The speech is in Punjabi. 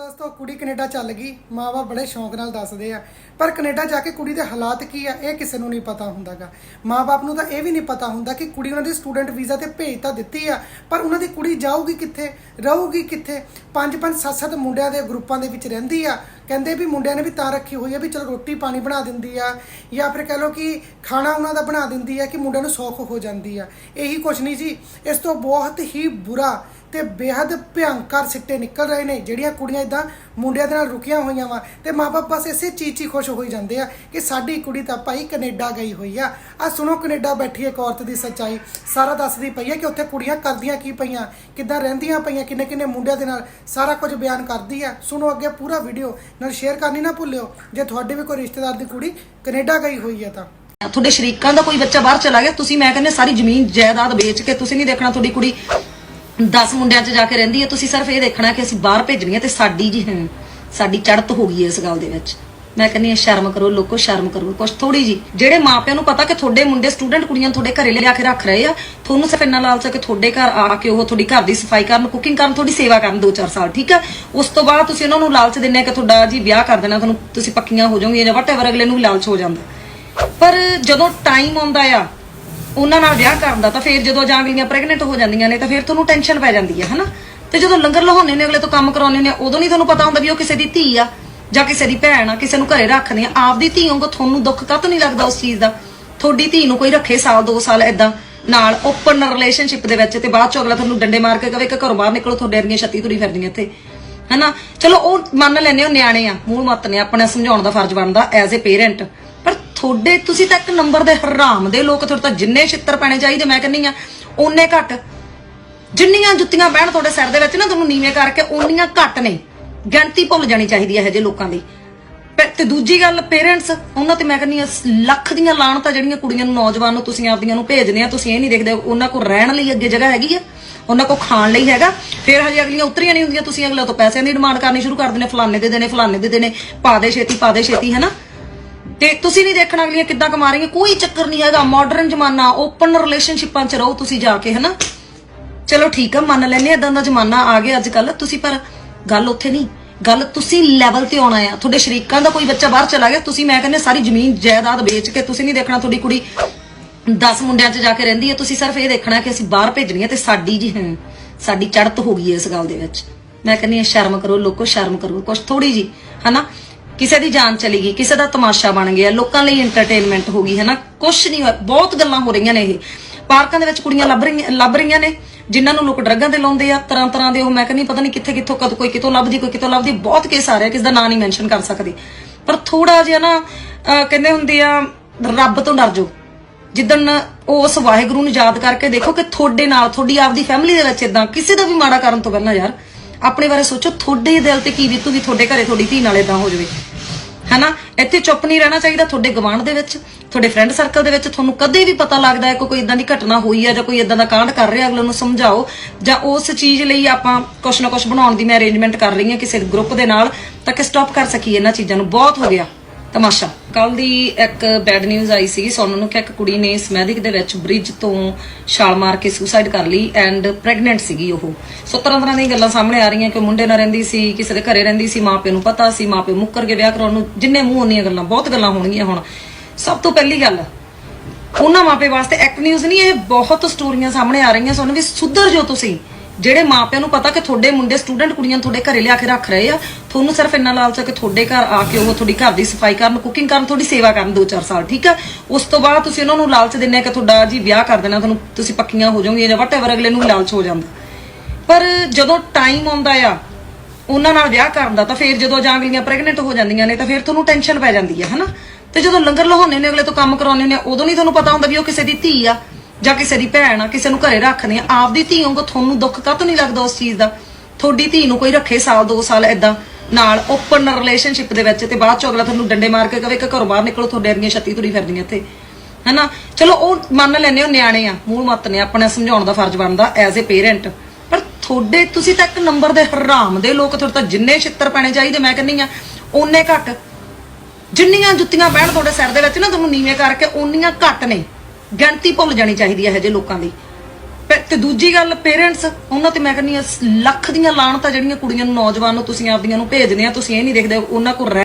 ਦੋਸਤੋ, ਕੁੜੀ ਕੈਨੇਡਾ ਚੱਲ ਗਈ। ਮਾਵਾ ਬੜੇ ਸ਼ੌਂਕ ਨਾਲ ਦੱਸਦੇ ਆ। ਪਰ ਕੈਨੇਡਾ ਜਾ ਕੇ ਕੁੜੀ ਦੇ ਹਾਲਾਤ ਕੀ ਆ, ਇਹ ਕਿਸੇ ਨੂੰ ਨਹੀਂ ਪਤਾ ਹੁੰਦਾਗਾ। ਮਾਪੇ ਨੂੰ ਤਾਂ ਇਹ ਵੀ ਨਹੀਂ ਪਤਾ ਹੁੰਦਾ ਕਿ ਕੁੜੀ ਉਹਨਾਂ ਦੀ ਸਟੂਡੈਂਟ ਵੀਜ਼ਾ ਤੇ ਭੇਜ ਤਾਂ ਦਿੱਤੀ ਆ, ਪਰ ਉਹਨਾਂ ਦੀ ਕੁੜੀ ਜਾਊਗੀ ਕਿੱਥੇ? ਰਹੂਗੀ ਕਿੱਥੇ? ਪੰਜ ਪੰਜ ਸੱਤ ਸੱਤ ਮੁੰਡਿਆਂ ਦੇ ਗਰੁੱਪਾਂ ਦੇ ਵਿੱਚ ਰਹਿੰਦੀ ਆ। ਕਹਿੰਦੇ ਵੀ ਮੁੰਡਿਆਂ ਨੇ ਵੀ ਤਾਂ ਰੱਖੀ ਹੋਈ ਹੈ ਵੀ ਚਲ ਰੋਟੀ ਪਾਣੀ ਬਣਾ ਦਿੰਦੀ ਆ, ਜਾਂ ਫਿਰ ਕਹ ਲਓ ਕਿ ਖਾਣਾ ਉਹਨਾਂ ਦਾ ਬਣਾ ਦਿੰਦੀ ਆ ਕਿ ਮੁੰਡਿਆਂ ਨੂੰ ਸੌਖ ਹੋ ਜਾਂਦੀ ਆ। ਇਹੀ ਕੁਛ ਨਹੀਂ ਜੀ, ਇਸ ਤੋਂ ਬਹੁਤ ਹੀ ਬੁਰਾ ਤੇ ਬੇहद ਭਿਆਨਕ ਸਿੱਟੇ ਨਿਕਲ ਰਹੇ ਨੇ ਜਿਹੜੀਆਂ ਕੁੜੀਆਂ ਇਦਾਂ ਮੁੰਡਿਆਂ ਦੇ ਨਾਲ ਰੁਕੀਆਂ ਹੋਈਆਂ ਵਾ ਤੇ ਮਾਪੇ ਬਸ ਇਸੇ ਚੀਜ਼ 'ਚ ਹੀ ਖੁਸ਼ ਹੋਈ ਜਾਂਦੇ ਆ ਕਿ ਸਾਡੀ ਕੁੜੀ ਤਾਂ ਭਾਈ ਕੈਨੇਡਾ ਗਈ ਹੋਈ ਆ। ਆ ਸੁਣੋ ਕੈਨੇਡਾ ਬੈਠੀ ਇੱਕ ਔਰਤ ਦੀ ਸੱਚਾਈ। ਸਾਰਾ ਦੱਸਦੀ ਪਈ ਹੈ ਕਿ ਉੱਥੇ ਕੁੜੀਆਂ ਕਰਦੀਆਂ ਕੀ ਪਈਆਂ, ਕਿੱਦਾਂ ਰਹਿੰਦੀਆਂ ਪਈਆਂ ਕਿੰਨੇ ਕਿੰਨੇ ਮੁੰਡਿਆਂ ਦੇ ਨਾਲ ਸਾਰਾ ਕੁਝ ਬਿਆਨ ਕਰਦੀ ਆ। ਸੁਣੋ ਅੱਗੇ ਪੂਰਾ ਵੀਡੀਓ, ਨਾਲ ਸ਼ੇਅਰ ਕਰਨੀ ਨਾ ਭੁੱਲਿਓ, ਜੇ ਤੁਹਾਡੇ ਵੀ ਕੋਈ ਰਿਸ਼ਤੇਦਾਰ ਦੀ ਕੁੜੀ ਕੈਨੇਡਾ ਗਈ ਹੋਈ ਆ ਤਾਂ। ਤੁਹਾਡੇ ਸ਼ਰੀਕਾਂ ਦਾ ਕੋਈ ਬੱਚਾ ਬਾਹਰ ਚਲਾ ਗਿਆ? ਤੁਸੀਂ ਮੈਂ ਕਹਿੰਦੇ ਸਾਰੀ ਜ਼ਮੀਨ, ਜਾਇਦਾਦ ਵੇਚ ਕੇ ਤੁਸੀਂ ਨਹੀਂ ਦੇਖਣਾ ਤੁਹਾਡੀ ਕੁੜੀ 10 ਮੁੰਡਿਆਂ 'ਚ ਜਾ ਕੇ ਰਹਿੰਦੀ ਹੈ ਤੁਸੀਂ ਸਿਰਫ ਇਹ ਦੇਖਣਾ ਕਿ ਅਸੀਂ ਬਾਹਰ ਭੇਜਣੀ ਹੈ ਤੇ ਸਾਡੀ ਜੀ ਹੈ। ਸਾਡੀ ਚੜਤ ਹੋ ਗਈ ਇਸ ਗੱਲ ਦੇ ਵਿੱਚ। ਮੈਂ ਕਹਿੰਦੀ ਸ਼ਰਮ ਕਰੋ, ਲੋਕੋ ਸ਼ਰਮ ਕਰੋ। ਕੁਛ ਥੋੜੀ ਜੀ, ਜਿਹੜੇ ਮਾਪਿਆਂ ਨੂੰ ਪਤਾ ਕਿ ਤੁਹਾਡੇ ਮੁੰਡੇ ਸਟੂਡੈਂਟ ਕੁੜੀਆਂ ਤੁਹਾਡੇ ਘਰੇ ਲਿਆ ਕੇ ਰੱਖ ਰਹੇ ਆ, ਤੁਹਾਨੂੰ ਸਿਰਫ ਇੰਨਾ ਲਾਲਚ ਹੈ ਕਿ ਤੁਹਾਡੇ ਘਰ ਆ ਕੇ ਉਹ ਤੁਹਾਡੀ ਘਰ ਦੀ ਸਫ਼ਾਈ ਕਰਨ ਕੁਕਿੰਗ ਕਰਨ, ਤੁਹਾਡੀ ਸੇਵਾ ਕਰਨ 2-4 ਸਾਲ, ਠੀਕ ਹੈ ਉਸ ਤੋਂ ਬਾਅਦ ਤੁਸੀਂ ਉਹਨਾਂ ਨੂੰ ਲਾਲਚ ਦਿੰਦੇ ਆ ਕਿ ਤੁਹਾਡਾ ਜੀ ਵਿਆਹ ਕਰ ਦੇਣਾ, ਤੁਹਾਨੂੰ ਤੁਸੀਂ ਪੱਕੀਆਂ ਹੋ ਜਾਓਗੇ ਜਾਂ ਵਟਐਵਰ ਅਗਲੇ ਨੂੰ ਲਾਲਚ ਹੋ ਜਾਂਦਾ। ਪਰ ਜਦੋਂ ਟਾਈਮ ਆਉਂਦਾ ਆ, ਉਹਨਾਂ ਨਾਲ ਵਿਆਹ ਕਰਨ ਦਾ, ਤਾਂ ਫਿਰ ਜਦੋਂ ਜਾਂ ਅਗਲੀਆਂ ਪ੍ਰੈਗਨੈਂਟ ਹੋ ਜਾਂਦੀਆਂ ਨੇ, ਤਾਂ ਫਿਰ ਤੁਹਾਨੂੰ ਟੈਨਸ਼ਨ ਪੈ ਜਾਂਦੀ ਹੈ ਹਨਾ? ਤੇ ਜਦੋਂ ਲੰਗਰ ਲਹਾਉਂਦੇ ਨੇ, ਅਗਲੇ ਤੋਂ ਕੰਮ ਕਰਾਉਣੇ ਨੇ, ਉਦੋਂ ਨਹੀਂ ਤੁਹਾਨੂੰ ਪਤਾ ਹੁੰਦਾ ਵੀ ਉਹ ਕਿਸੇ ਦੀ ਧੀ ਆ ਜਾਂ ਕਿਸੇ ਦੀ ਭੈਣ ਆ, ਕਿਸੇ ਨੂੰ ਘਰੇ ਰੱਖਦੇ ਆ। ਆਪਦੀ ਧੀ ਵਾਂਗੂ ਤੁਹਾਨੂੰ ਦੁੱਖ ਕਾਹਤੋਂ ਨਹੀਂ ਲੱਗਦਾ ਉਸ ਚੀਜ਼ ਦਾ? ਤੁਹਾਡੀ ਧੀ ਨੂੰ ਕੋਈ ਰੱਖੇ ਸਾਲ 2 ਸਾਲ ਐਦਾਂ ਨਾਲ ਓਪਨ ਰਿਲੇਸ਼ਨਸ਼ਿਪ ਦੇ ਵਿੱਚ ਤੇ ਬਾਅਦ ਚ ਅਗਲਾ ਤੁਹਾਨੂੰ ਡੰਡੇ ਮਾਰ ਕੇ ਕਵੇ ਕਿ ਘਰੋਂ ਬਾਹਰ ਨਿਕਲੋ, ਤੁਹਾਡੇ ਵਰਗੀਆਂ ਛੱਤੀ ਤੁਰੀ ਫਿਰਦੀਆਂ ਇੱਥੇ। ਹਨਾ? ਚਲੋ, ਉਹ ਮੰਨ ਲੈਨੇ ਹੋ ਨਿਆਣੇ ਆ, ਮੂਲ ਮੱਤ ਨੇ ਆਪਣਾ ਸਮਝਾਉਣ ਦਾ ਫਰਜ਼ ਬਣਦਾ ਐਜ਼ ਅ ਪੇਰੈਂਟ ਪਰ ਤੁਹਾਡੇ, ਤੁਸੀਂ ਤਾਂ ਇੱਕ ਨੰਬਰ ਦੇ ਹਰਾਮ ਦੇ ਲੋਕ, ਤੁਹਾਡੇ ਤਾਂ ਜਿੰਨੇ ਛਿੱਤਰ ਪੈਣੇ ਚਾਹੀਦੇ, ਮੈਂ ਕਹਿੰਨੀ ਆ ਓਨੇ ਘੱਟ ਜਿੰਨੀਆਂ ਜੁੱਤੀਆਂ ਬਹਿਣ ਤੁਹਾਡੇ ਸਿਰ ਦੇ ਵਿੱਚ ਨਾ ਤੁਹਾਨੂੰ ਨੀਵੇਂ ਕਰਕੇ, ਓਨੀਆਂ ਘੱਟ ਨੇ। ਗਿਣਤੀ ਭੁੱਲ ਜਾਣੀ ਚਾਹੀਦੀ ਹੈ ਜੇ ਲੋਕਾਂ ਦੀ। ਤੇ ਦੂਜੀ ਗੱਲ ਪੇਰੈਂਟਸ ਉਹਨਾਂ ਤੇ ਮੈਂ ਕਹਿੰਨੀ ਆ ਲੱਖ ਦੀਆਂ ਲਾਣਤਾਂ ਜਿਹੜੀਆਂ ਕੁੜੀਆਂ ਨੂੰ, ਨੌਜਵਾਨ ਨੂੰ ਤੁਸੀਂ ਆਪਦੀਆਂ ਨੂੰ ਭੇਜਦੇ ਆ, ਤੁਸੀਂ ਇਹ ਨਹੀਂ ਦੇਖਦੇ, ਉਹਨਾਂ ਕੋਲ ਰਹਿਣ ਲਈ ਅੱਗੇ ਜਗ੍ਹਾ ਹੈਗੀ ਆ, ਉਹਨਾਂ ਕੋਲ ਖਾਣ ਲਈ ਹੈਗਾ। ਫਿਰ ਹਜੇ ਅਗਲੀਆਂ ਉਤਰੀਆਂ ਨਹੀਂ ਹੁੰਦੀਆਂ, ਤੁਸੀਂ ਅਗਲੇ ਤੋਂ ਪੈਸਿਆਂ ਦੀ ਡਿਮਾਂਡ ਕਰਨੀ ਸ਼ੁਰੂ ਕਰ ਦਿੰਦੇ, ਫਲਾਣੇ ਦੇ ਦੇਣੇ, ਫਲਾਣੇ ਦੇ ਦੇਣੇ, ਪਾ ਦੇ ਛੇਤੀ, ਪਾ ਦੇ ਛੇਤੀ, ਹੈਨਾ? ਤੇ ਤੁਸੀਂ ਨਹੀਂ ਦੇਖਣਾ ਅਗਲੀਆਂ ਕਿੱਦਾਂ ਕਮਾ ਰਹੀਆਂ, ਕੋਈ ਚੱਕਰ ਨਹੀਂ ਹੈਗਾ ਮਾਡਰਨ ਜ਼ਮਾਨਾ ਓਪਨ ਰਿਲੇਸ਼ਨਸ਼ਿਪਾਂ 'ਚ ਰਹੋ ਤੁਸੀਂ ਜਾ ਕੇ, ਹੈਨਾ? ਚਲੋ ਠੀਕ ਆ, ਮੰਨ ਲੈਨੇ ਇਦਾਂ ਦਾ ਜ਼ਮਾਨਾ ਆ ਗਿਆ ਅੱਜ ਕੱਲ ਤੁਸੀਂ ਪਰ ਗੱਲ ਉੱਥੇ ਨਹੀਂ। ਗੱਲ ਤੁਸੀਂ ਲੈਵਲ ਤੇ ਆਉਣਾ ਆ। ਤੁਹਾਡੇ ਸ਼ਰੀਕਾਂ ਦਾ ਕੋਈ ਬੱਚਾ ਬਾਹਰ ਚਲਾ ਗਿਆ, ਤੁਸੀਂ ਮੈਂ ਕਹਿੰਦੇ ਸਾਰੀ ਜ਼ਮੀਨ, ਜਾਇਦਾਦ ਵੇਚ ਕੇ ਤੁਸੀਂ ਨਹੀਂ ਦੇਖਣਾ ਤੁਹਾਡੀ ਕੁੜੀ 10 ਮੁੰਡਿਆਂ 'ਚ ਜਾ ਕੇ ਰਹਿੰਦੀ ਹੈ। ਤੁਸੀਂ ਸਿਰਫ ਇਹ ਦੇਖਣਾ ਕਿ ਅਸੀਂ ਬਾਹਰ ਭੇਜਣੀ ਹੈ ਤੇ ਸਾਡੀ ਜੀ ਹਾਂ, ਸਾਡੀ ਚੜਤ ਹੋ ਗਈ ਹੈ ਇਸ ਗੱਲ ਦੇ ਵਿੱਚ। ਮੈਂ ਕਹਿੰਦੀ ਆ ਸ਼ਰਮ ਕਰੋ, ਲੋਕੋ ਸ਼ਰਮ ਕਰੋ, ਕੁਛ ਥੋੜੀ ਜੀ, ਹਨਾ? ਕਿਸੇ ਦੀ ਜਾਨ ਚਲੀ ਗਈ, ਕਿਸੇ ਦਾ ਤਮਾਸ਼ਾ ਬਣ ਗਿਆ, ਲੋਕਾਂ ਲਈ ਐਂਟਰਟੇਨਮੈਂਟ ਹੋ ਗਈ, ਹਨਾ? ਕੁਛ ਨਹੀਂ ਬਹੁਤ ਗੱਲਾਂ ਹੋ ਰਹੀਆਂ ਨੇ ਇਹ। ਪਾਰਕਾਂ ਦੇ ਵਿੱਚ ਕੁੜੀਆਂ ਲੱਭ ਰਹੀਆਂ ਲੱਭ ਰਹੀਆਂ ਨੇ। ਜਿਨ੍ਹਾਂ ਨੂੰ ਲੋਕ ਡਰੱਗਾਂ ਤੇ ਲਾਉਂਦੇ ਆ, ਤਰ੍ਹਾਂ ਤਰ੍ਹਾਂ ਦੇ ਉਹ ਮੈਂ ਕਹਿੰਦੀ ਪਤਾ ਨਹੀਂ ਕਿੱਥੇ ਕਿੱਥੋਂ ਕਦ ਕੋਈ ਕਿਤੋਂ ਲੱਭਦੀ, ਕੋਈ ਕਿਤੋਂ ਲੱਭਦੀ, ਬਹੁਤ ਕੇਸ ਆ ਰਿਹਾ ਕਿਸ ਦਾ ਨਾਂ ਨਹੀਂ ਮੈਂਸ਼ਨ ਕਰ ਸਕਦੀ। ਪਰ ਥੋੜਾ ਜਿਹਾ ਨਾ ਕਹਿੰਦੇ ਹੁੰਦੇ ਆ, ਰੱਬ ਤੋਂ ਡਰ ਜਾਓ। ਜਿੱਦਣ ਉਸ ਵਾਹਿਗੁਰੂ ਨੂੰ ਯਾਦ ਕਰਕੇ ਦੇਖੋ ਕਿ ਤੁਹਾਡੇ ਨਾਲ, ਤੁਹਾਡੀ ਆਪਦੀ ਫੈਮਿਲੀ ਦੇ ਵਿੱਚ ਇਦਾਂ ਕਿਸੇ ਦਾ ਵੀ ਮਾੜਾ ਕਰਨ ਤੋਂ ਪਹਿਲਾਂ ਯਾਰ, ਆਪਣੇ ਬਾਰੇ ਸੋਚੋ, ਤੁਹਾਡੇ ਦਿਲ ਤੇ ਕੀ ਬੀਤੂਗੀ, ਤੁਹਾਡੇ ਘਰੇ ਤੁਹਾਡੀ ਧੀ ਨਾਲ ਇਦਾਂ ਹੋ ਜਾਵੇ। ਹਨਾ? ਇੱਥੇ ਚੁੱਪ ਨਹੀਂ ਰਹਿਣਾ ਚਾਹੀਦਾ ਤੁਹਾਡੇ ਗਵਾਂਢ ਦੇ ਵਿੱਚ, ਤੁਹਾਡੇ ਫਰੈਂਡ ਸਰਕਲ ਦੇ ਵਿੱਚ। ਤੁਹਾਨੂੰ ਕਦੇ ਵੀ ਪਤਾ ਲੱਗਦਾ ਹੈ ਕਿ ਕੋਈ ਇਦਾਂ ਦੀ ਘਟਨਾ ਹੋਈ ਹੈ ਜਾਂ ਕੋਈ ਇਦਾਂ ਦਾ ਕਾਂਡ ਕਰ ਰਿਹਾ, ਅਗਲੇ ਨੂੰ ਸਮਝਾਓ। ਜਾਂ ਉਸ ਚੀਜ਼ ਲਈ ਆਪਾਂ ਕੁਛ ਨਾ ਕੁਛ ਬਣਾਉਣ ਦੀ ਮੈਂ ਅਰੇਂਜਮੈਂਟ ਕਰ ਰਹੀ ਹਾਂ ਕਿਸੇ ਗਰੁੱਪ ਦੇ ਨਾਲ, ਤਾਂ ਕਿ ਸਟਾਪ ਕਰ ਸਕੀਏ ਇਹਨਾਂ ਚੀਜ਼ਾਂ ਨੂੰ। ਬਹੁਤ ਹੋ ਗਿਆ। ਤਮਾਸ਼ਾ। ਕੱਲ ਦੀ ਇੱਕ ਬੈਡ ਨਿਊਜ਼ ਆਈ ਸੀ ਸੋਨੂੰ ਨੂੰ ਕਿ ਇੱਕ ਕੁੜੀ ਨੇ ਸਮੈਦਿਕ ਦੇ ਵਿੱਚ ਬ੍ਰਿਜ ਤੋਂ ਛਾਲ ਮਾਰ ਕੇ ਸੁਸਾਈਡ ਕਰ ਲਈ ਐਂਡ ਪ੍ਰੈਗਨੈਂਟ ਸੀਗੀ ਉਹ। ਸੋ ਤਰ੍ਹਾਂ ਤਰ੍ਹਾਂ ਦੀਆਂ ਗੱਲਾਂ ਸਾਹਮਣੇ ਆ ਰਹੀਆਂ ਕਿ ਮੁੰਡੇ ਨਾਲ ਰਹਿੰਦੀ ਸੀ, ਕਿਸੇ ਦੇ ਘਰੇ ਰਹਿੰਦੀ ਸੀ ਮਾਪੇ ਨੂੰ ਪਤਾ ਸੀ ਮਾਪੇ ਮੁੱਕਰ ਕੇ ਵਿਆਹ ਕਰਾਉਣ ਨੂੰ ਜਿੰਨੇ ਮੂੰਹ ਉਹਨੀਆਂ ਗੱਲਾਂ, ਬਹੁਤ ਗੱਲਾਂ ਹੋਣਗੀਆਂ ਹੁਣ। ਸਭ ਤੋਂ ਪਹਿਲੀ ਗੱਲ, ਉਹਨਾਂ ਮਾਪੇ ਵਾਸਤੇ ਐਕਟ ਨਿਊਜ਼ ਨਹੀਂ, ਇਹ ਬਹੁਤ ਸਟੋਰੀਆਂ ਸਾਹਮਣੇ ਆ ਰਹੀਆਂ, ਸੋਨੂੰ ਵੀ ਸੁਧਰ ਜੋ ਤੁਸੀਂ। ਜਿਹੜੇ ਮਾਪਿਆਂ ਨੂੰ ਪਤਾ ਕਿ ਤੁਹਾਡੇ ਮੁੰਡੇ ਸਟੂਡੈਂਟ ਕੁੜੀਆਂ ਤੁਹਾਡੇ ਘਰੇ ਲਿਆ ਕੇ ਰੱਖ ਰਹੇ ਆ, ਤੁਹਾਨੂੰ ਸਿਰਫ ਇੰਨਾ ਲਾਲਚ ਹੈ ਕਿ ਤੁਹਾਡੇ ਘਰ ਆ ਕੇ ਉਹ ਤੁਹਾਡੀ ਘਰ ਦੀ ਸਫ਼ਾਈ ਕਰਨ ਕੁਕਿੰਗ ਕਰਨ, ਤੁਹਾਡੀ ਸੇਵਾ ਕਰਨ 2-4 ਸਾਲ, ਠੀਕ ਆ? ਉਸ ਤੋਂ ਬਾਅਦ ਤੁਸੀਂ ਉਹਨਾਂ ਨੂੰ ਲਾਲਚ ਦਿੰਦੇ ਆ ਕਿ ਤੁਹਾਡਾ ਜੀ ਵਿਆਹ ਕਰ ਦੇਣਾ, ਤੁਹਾਨੂੰ ਤੁਸੀਂ ਪੱਕੀਆਂ ਹੋ ਜਾਓਗੇ ਜਾਂ ਵਟਐਵਰ ਅਗਲੇ ਨੂੰ ਲਾਲਚ ਹੋ ਜਾਂਦਾ। ਪਰ ਜਦੋਂ ਟਾਈਮ ਆਉਂਦਾ ਆ, ਉਹਨਾਂ ਨਾਲ ਵਿਆਹ ਕਰਨ ਦਾ ਤਾਂ ਫਿਰ ਜਦੋਂ ਜਾਂ ਅਗਲੀਆਂ ਪ੍ਰੈਗਨੈਂਟ ਹੋ ਜਾਂਦੀਆਂ ਨੇ ਤਾਂ ਫਿਰ ਤੁਹਾਨੂੰ ਟੈਨਸ਼ਨ ਪੈ ਜਾਂਦੀ ਹੈ ਹਨਾ? ਤੇ ਜਦੋਂ ਲੰਗਰ ਲਹਾਉਣੇ ਨੇ ਅਗਲੇ ਤੋਂ ਕੰਮ ਕਰਾਉਣੇ ਨੇ ਉਦੋਂ ਨਹੀਂ ਤੁਹਾਨੂੰ ਪਤਾ ਹੁੰਦਾ ਵੀ ਉਹ ਕਿਸੇ ਦੀ ਧੀ ਆ। ਜਾਂ ਕਿਸੇ ਦੀ ਭੈਣ ਆ, ਕਿਸੇ ਨੂੰ ਘਰੇ ਰੱਖਦੇ ਆ, ਆਪਦੀ ਧੀ ਵਾਂਗੂ ਤੁਹਾਨੂੰ ਦੁੱਖ ਕਾਹਤੋਂ ਨਹੀਂ ਲੱਗਦਾ ਉਸ ਚੀਜ਼ ਦਾ? ਤੁਹਾਡੀ ਧੀ ਨੂੰ ਕੋਈ ਰੱਖੇ ਸਾਲ 2 ਸਾਲ ਐਦਾਂ ਨਾਲ ਓਪਨ ਰਿਲੇਸ਼ਨਸ਼ਿਪ ਦੇ ਵਿੱਚ ਤੇ ਬਾਅਦ ਚ ਅਗਲਾ ਤੁਹਾਨੂੰ ਡੰਡੇ ਮਾਰ ਕੇ ਕਵੇ ਕਿ ਘਰੋਂ ਬਾਹਰ ਨਿਕਲੋ, ਤੁਹਾਡੇ ਵਰਗੀਆਂ ਛੱਤੀ ਤੁਰੀ ਫਿਰਦੀਆਂ ਇੱਥੇ। ਹਨਾ? ਚਲੋ, ਉਹ ਮੰਨ ਲੈਨੇ ਹੋ ਨਿਆਣੇ ਆ, ਮੂਲ ਮੱਤ ਨੇ ਆਪਣਾ ਸਮਝਾਉਣ ਦਾ ਫਰਜ਼ ਬਣਦਾ ਐਜ਼ ਅ ਪੇਰੈਂਟ ਪਰ ਤੁਹਾਡੇ, ਤੁਸੀਂ ਤਾਂ ਇੱਕ ਨੰਬਰ ਦੇ ਹਰਾਮ ਦੇ ਲੋਕ, ਤੁਹਾਡੇ ਤਾਂ ਜਿੰਨੇ ਛਿੱਤਰ ਪੈਣੇ ਚਾਹੀਦੇ, ਮੈਂ ਕਹਿੰਨੀ ਆ ਓਨੇ ਘੱਟ। ਜਿੰਨੀਆਂ ਜੁੱਤੀਆਂ ਬਹਿਣ ਤੁਹਾਡੇ ਸਿਰ ਦੇ ਵਿੱਚ ਨਾ, ਤੁਹਾਨੂੰ ਨੀਵੇਂ ਕਰਕੇ, ਓਨੀਆਂ ਘੱਟ ਨੇ। ਗਿਣਤੀ ਭੁੱਲ ਜਾਣੀ ਚਾਹੀਦੀ ਹੈ ਇਹ ਜੇ ਲੋਕਾਂ ਦੀ। ਪੇ- ਤੇ ਦੂਜੀ ਗੱਲ ਪੇਰੈਂਟਸ ਉਹਨਾਂ ਤੇ ਮੈਂ ਕਹਿੰਦੀ ਆ ਲੱਖ ਦੀਆਂ ਲਾਣਤਾਂ ਜਿਹੜੀਆਂ ਕੁੜੀਆਂ ਨੂੰ, ਨੌਜਵਾਨ ਨੂੰ ਤੁਸੀਂ ਆਪਦੀਆਂ ਨੂੰ ਭੇਜਦੇ ਆ, ਤੁਸੀਂ ਇਹ ਨਹੀਂ ਦੇਖਦੇ, ਉਹਨਾਂ ਕੋਲ ਰਹਿ